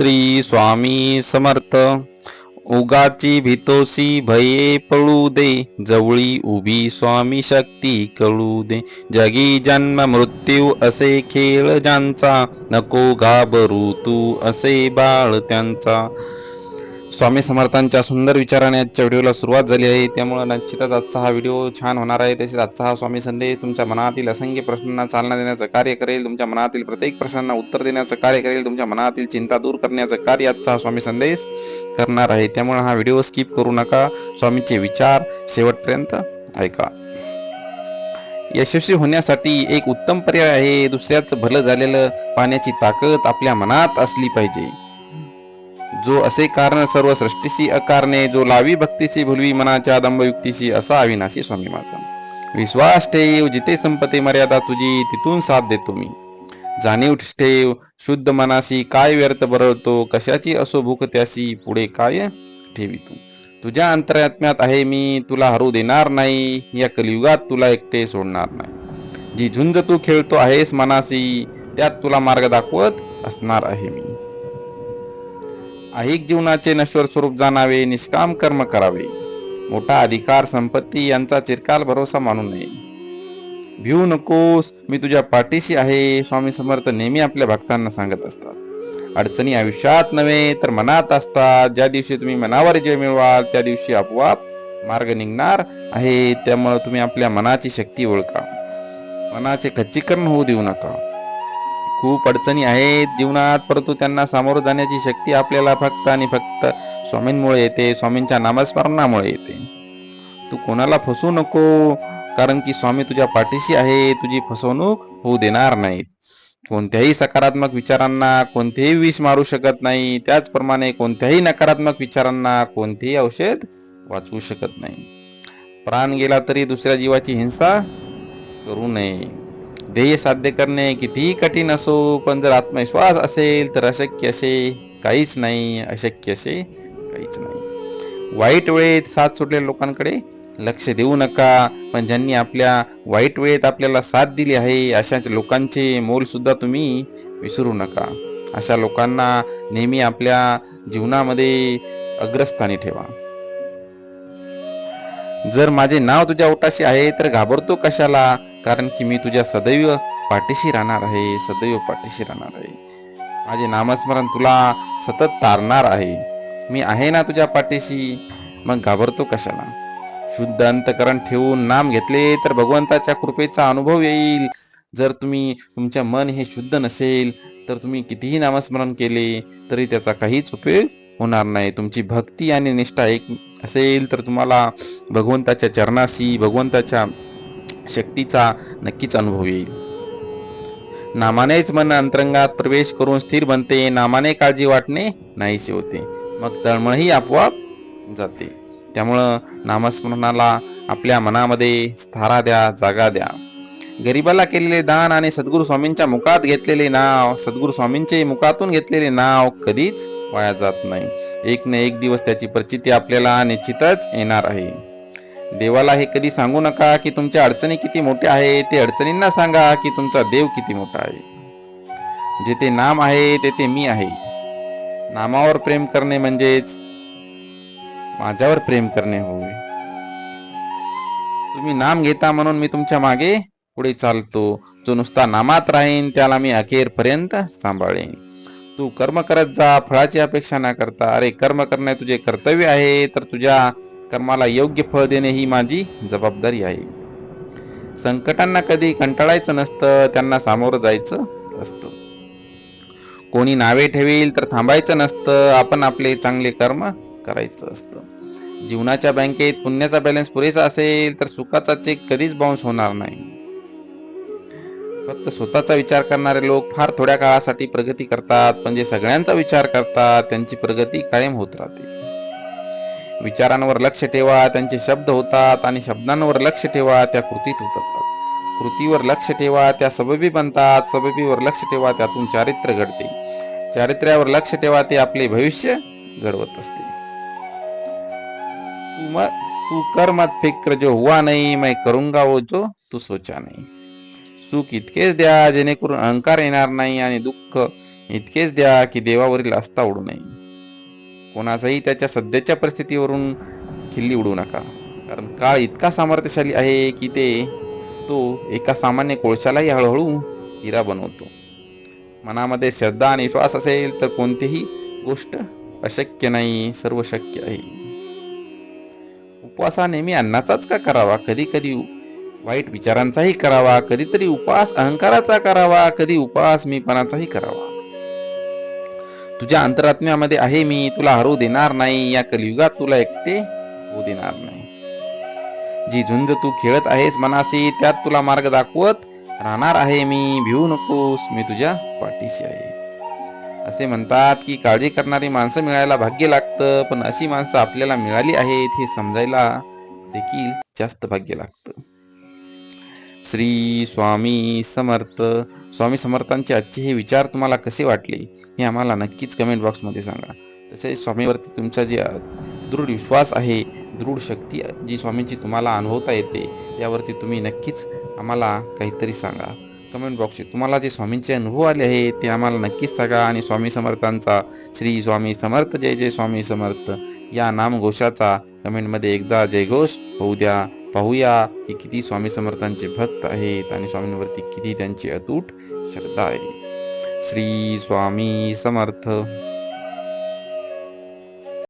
श्री स्वामी समर्थ. उगाची भितोसी भये पळू दे जवळी उभी स्वामी शक्ती कळू दे. जगी जन्म मृत्यू असे खेळ ज्यांचा नको घाबरू तू असे बाळ त्यांचा. स्वामी समर्थांच्या सुंदर विचाराने आजच्या व्हिडिओला सुरुवात झाली आहे. त्यामुळे निश्चितच आजचा हा व्हिडिओ छान होणार आहे. तसेच आजचा हा स्वामी संदेश तुमच्या मनातील असंख्य प्रश्नांना चालना देण्याचं कार्य करेल तुमच्या मनातील प्रत्येक प्रश्नांना उत्तर देण्याचं कार्य करेल तुमच्या मनातील चिंता दूर करण्याचं कार्य आजचा हा स्वामी संदेश करणार आहे. त्यामुळे हा व्हिडिओ स्किप करू नका. स्वामीचे विचार शेवटपर्यंत ऐका. यशस्वी होण्यासाठी एक उत्तम पर्याय आहे. दुसऱ्याचं भलं झालेलं पाण्याची ताकद आपल्या मनात असली पाहिजे. जो असे कारण सर्व सृष्टीशी अकारणे जो लावी भक्तीची भुलवी मनाच्या दंभयुक्तीशी असा अविनाशी स्वामी माझा. विश्वास ठेव जिथे संपते मर्यादा तुझी तिथून साथ देतो मी. जाणीव ठेव शुद्ध मनाशी काय व्यर्थ बरळतो कशाची असो भूक त्याशी पुढे काय ठेवी तू? तुझ्या अंतरात्म्यात आहे मी तुला हरू देणार नाही या कलियुगात तुला एकटे सोडणार नाही. जी झुंज तू खेळतो आहेस मनाशी त्यात तुला मार्ग दाखवत असणार आहे मी. ऐहिक जीवनाचे नश्वर स्वरूप जाणावे निष्काम कर्म करावे. मोठा अधिकार संपत्ती यांचा चिरकाल भरोसा मानू नये. भिवू नकोस मी तुझ्या पाठीशी आहे स्वामी समर्थ नेहमी आपल्या भक्तांना सांगत असतात. अडचणी आयुष्यात नव्हे तर मनात असतात. ज्या दिवशी तुम्ही मनावर जय मिळवाल त्या दिवशी आपोआप मार्ग निघणार आहे त्यामुळे तुम्ही आपल्या मनाची शक्ती ओळखा. मनाचे खच्चीकरण होऊ देऊ नका. खूप अडचणी आहेत जीवनात परंतु त्यांना सामोरं जाण्याची शक्ती आपल्याला फक्त आणि फक्त स्वामींमुळे येते स्वामींच्या नामस्मरणामुळे येते. तू कोणाला फसवू नको कारण की स्वामी तुझ्या पाठीशी आहे तुझी फसवणूक होऊ देणार नाहीत. कोणत्याही सकारात्मक विचारांना कोणतेही विष मारू शकत नाही त्याचप्रमाणे कोणत्याही नकारात्मक विचारांना कोणतेही औषध वाचवू शकत नाही. प्राण गेला तरी दुसऱ्या जीवाची हिंसा करू नये. ध्येय साध्य करणे कितीही कठीण असो पण जर आत्मविश्वास असेल तर अशक्य असे काहीच नाही अशक्य असे काहीच नाही. वाईट वेळेत साथ सोडलेल्या लोकांकडे लक्ष देऊ नका पण ज्यांनी आपल्या वाईट वेळेत आपल्याला साथ दिली आहे अशाच लोकांचे मोल सुद्धा तुम्ही विसरू नका. अशा लोकांना नेहमी आपल्या जीवनामध्ये अग्रस्थानी ठेवा. जर माझे नाव तुझ्या ओटाशी आहे तर घाबरतो कशाला? कारण की मी तुझ्या सदैव पाठीशी राहणार आहे सदैव पाठीशी राहणार आहे. माझे नामस्मरण तुला सतत तारणार आहे. मी आहे ना तुझ्या पाठीशी? मग घाबरतो कशाला? शुद्ध अंतकरण ठेवून नाम घेतले तर भगवंताच्या कृपेचा अनुभव येईल. जर तुम्ही तुमच्या मन हे शुद्ध नसेल तर तुम्ही कितीही नामस्मरण केले तरी त्याचा काहीच उपयोग होणार नाही. तुमची भक्ती आणि निष्ठा एक असेल तर तुम्हाला भगवंताच्या चरणाशी भगवंताच्या शक्तीचा नक्कीच अनुभव येईल. नामानेच मन अंतरंगात प्रवेश करून स्थिर बनते नामाने काळजी वाटणे नाहीसे होते. मग तळमळही आपोआप जाते. त्यामुळं नामस्मरणाला आपल्या मनामध्ये स्थारा द्या जागा द्या. गरिबाला केलेले दान आणि सद्गुरू स्वामींच्या मुखात घेतलेले नाव सद्गुरू स्वामींचे मुखातून घेतलेले नाव कधीच वाया जात नाही. एक ना एक दिवस त्याची प्रचिती आपल्याला निश्चितच येणार आहे. देवाला हे कधी सांगू नका की तुमच्या अडचणी किती मोठ्या आहे ते अडचणींना सांगा की तुमचा देव किती मोठा आहे. जेथे नाम आहे तेथे मी आहे. नामावर प्रेम करणे म्हणजेच माझ्यावर प्रेम करणे होय. तुम्ही नाम घेता म्हणून मी तुमच्या मागे पुढे चालतो. जो नुसता नामात राहीन त्याला मी अखेरपर्यंत सांभाळेन. तू कर्म करत जा फळाची अपेक्षा न करता. अरे कर्म करणे तुझे कर्तव्य आहे तर तुझ्या कर्माला योग्य फळ देणे ही माझी जबाबदारी आहे. संकटांना कधी कंटाळायचं नसतं त्यांना सामोरं जायचं असतं. कोणी नावे ठेवील तर थांबायचं नसतं आपण आपले चांगले कर्म करायचं असतं. जीवनाच्या बँकेत पुण्याचा बॅलन्स पुरेसा असेल तर सुखाचा चेक कधीच बाउन्स होणार नाही. फक्त स्वतःचा विचार करणारे लोक फार थोड्या काळासाठी प्रगती करतात पण जे सगळ्यांचा विचार करतात त्यांची प्रगती कायम होत राहते. विचारांवर लक्ष ठेवा त्यांचे शब्द होतात आणि शब्दांवर लक्ष ठेवा त्या कृतीत उतरतात. कृतीवर लक्ष ठेवा त्या सबबी बनतात. सबबीवर लक्ष ठेवा त्यातून चारित्र्य घडते. चारित्र्यावर लक्ष ठेवा ते आपले भविष्य घडवत असते. तू कर मत फिक्र जो हुआ नाही मैं करूंगा वो जो तू सोचा नाही. सुख इतकेच द्या जेणेकरून अहंकार येणार नाही आणि दुःख इतकेच द्या की देवावरील आस्था उडू नये. कोणाचाही त्याच्या सध्याच्या परिस्थितीवरून खिल्ली उडवू नका. कारण काळ इतका सामर्थ्यशाली आहे की ते तो एका सामान्य कोळशालाही हळूहळू हिरा बनवतो. मनामध्ये श्रद्धा आणि विश्वास असेल तर कोणतीही गोष्ट अशक्य नाही सर्व शक्य आहे. उपवास हा नेहमी अन्नाचाच का करावा? कधी कधी वाईट विचारांचाही करावा कधीतरी उपवास अहंकाराचा करावा कधी उपवास मीपणाचाही करावा. तुझ्या अंतरात्म्यामध्ये आहे मी तुला हरवू देणार नाही या कलियुगात तुला एकटे होऊ देणार नाही. जी झुंज तू खेळत आहेस मनाशी त्यात तुला मार्ग दाखवत राहणार आहे मी. भिवू नकोस मी तुझ्या पाठीशी आहे. असे म्हणतात की काळजी करणारी माणसं मिळायला भाग्य लागतं पण अशी माणसं आपल्याला मिळाली आहेत हे समजायला देखील जास्त भाग्य लागतं. श्री स्वामी समर्थ. स्वामी समर्थांचे आजचे हे विचार तुम्हाला कसे वाटले हे आम्हाला नक्कीच कमेंट बॉक्समध्ये सांगा. तसेच स्वामीवरती तुमचा जे दृढ विश्वास आहे दृढ शक्ती जी स्वामींची तुम्हाला अनुभवता येते त्यावरती तुम्ही नक्कीच आम्हाला काहीतरी सांगा. कमेंट बॉक्सचे तुम्हाला जे स्वामींचे अनुभव आले आहे ते आम्हाला नक्कीच सांगा. आणि स्वामी समर्थांचा श्री स्वामी समर्थ जय जय स्वामी समर्थ. या नामघोषाचा कमेंटमध्ये एकदा जयघोष होऊ द्या. पाहूया की किती स्वामी समर्थांचे भक्त आहेत आणि स्वामींवरती किती त्यांची अतूट श्रद्धा आहे. श्री स्वामी समर्थ.